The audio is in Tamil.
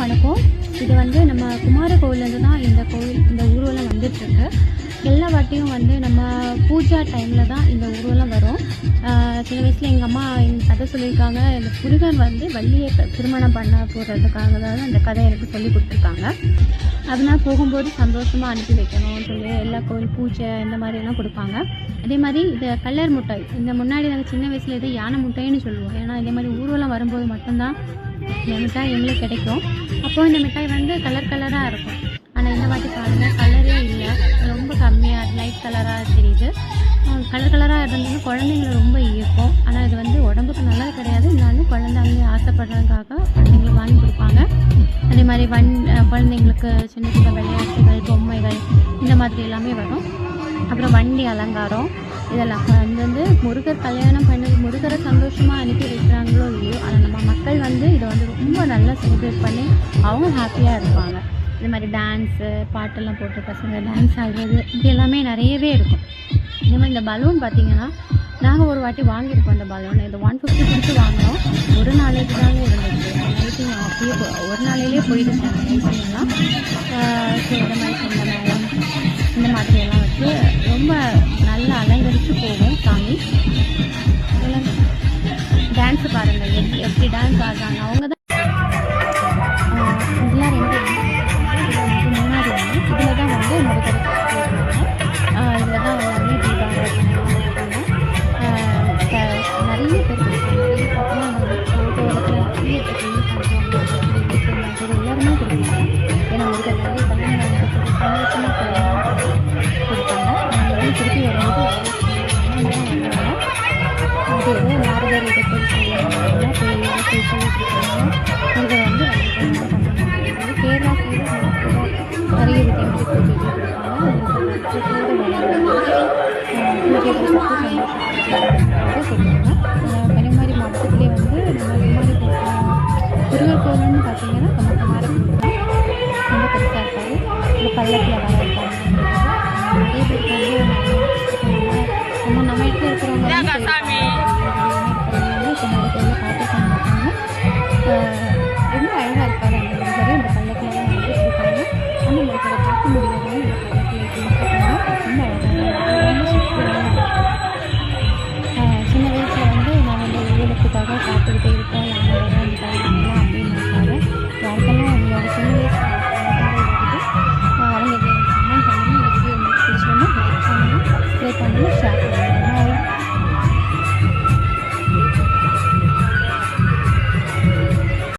வணக்கம். இது வந்து நம்ம குமார கோவிலேருந்து தான் இந்த கோவில் இந்த ஊர்வலம் வந்துட்டுருக்கு. எல்லா வாட்டியும் வந்து நம்ம பூஜா டைமில் தான் இந்த ஊர்வலம் வரும். சில வயசில் எங்கள் அம்மா எங்கள் கதை சொல்லியிருக்காங்க. இந்த முருகன் வந்து வள்ளியை திருமணம் பண்ண போகிறதுக்காக தான் அந்த கதை எனக்கு சொல்லி கொடுத்துருக்காங்க. அதனால் போகும்போது சந்தோஷமாக அனுப்பி வைக்கணும்னு சொல்லி எல்லா கோவில் பூஜை இந்த மாதிரியெல்லாம் கொடுப்பாங்க. அதே மாதிரி இது கல்லர் முட்டாய் இந்த முன்னாடி நாங்கள் சின்ன வயசில் இது யானை முட்டைன்னு சொல்லுவோம். ஏன்னா இதே மாதிரி ஊர்வலம் வரும்போது மட்டும்தான் இந்த மிட்டாய் எங்களுக்கு கிடைக்கும். அப்போ இந்த மிட்டாய் வந்து கலர் கலராக இருக்கும். ஆனால் இந்த வாட்டி பாருங்கள் கலரே இல்லை. ரொம்ப கம்மியாக லைட் கலராக தெரியுது. கலர் கலராக இருந்ததுன்னு குழந்தைங்களை ரொம்ப ஈர்க்கும் ஆனால் இது வந்து உடம்புக்கு நல்லது கிடையாது. இருந்தாலும் குழந்தைங்க ஆசைப்படுறதுக்காக குழந்தைங்களுக்கு வாங்கி கொடுப்பாங்க. அதே மாதிரி வண் குழந்தைங்களுக்கு சின்ன சின்ன விளையாட்டுகள் பொம்மைகள் இந்த மாதிரி எல்லாமே வரும். அப்புறம் வண்டி அலங்காரம் இதெல்லாம். வந்து வந்து முருகர் கல்யாணம் பண்ணது முருகரை சந்தோஷமாக அனுப்பி வைக்கிறாங்களோ இல்லையோ மக்கள் வந்து இதை வந்து ரொம்ப நல்லா செலிப்ரேட் பண்ணி அவங்க ஹாப்பியாக இருப்பாங்க. இந்த மாதிரி டான்ஸு பாட்டெல்லாம் போட்டு பசங்க டான்ஸ் ஆடுறது இது எல்லாமே நிறையவே இருக்கும். இந்த மாதிரி இந்த பலூன் பார்த்தீங்கன்னா நாங்கள் ஒரு வாட்டி வாங்கியிருக்கோம் இந்த பலூன் இது ஒன் ஃபிஃப்டி கொடுத்து வாங்கினோம். ஒரு நாளைக்கு தாங்க இருந்துச்சு லைட்டிங் அப்படியே போ- ஒரு நாளையிலே போயிடுச்சு. அந்த எப்படி எப்படி டான்ஸ் ஆடுறாங்க அவங்க தான் இதெல்லாம் ரெண்டு முன்னாடி வந்து இதில் தான் வந்து முருகர் இதில் தான் எல்லாமே தீபாவளி நிறைய பேர் கொடுப்பாங்க பார்த்தீங்கன்னா ஃபோட்டோ இடத்துல நிறைய பேர் எல்லாருமே கொடுப்பாங்க நிறைய கொடுப்பாங்க சொல்லுவாங்க கன்னியாகுமரி மாவட்டத்திலே வந்து முருகர் கோவில்னு பார்த்தீங்கன்னா நம்ம குமார ரொம்ப பெருசாக இருக்காது பள்ளத்தில் வர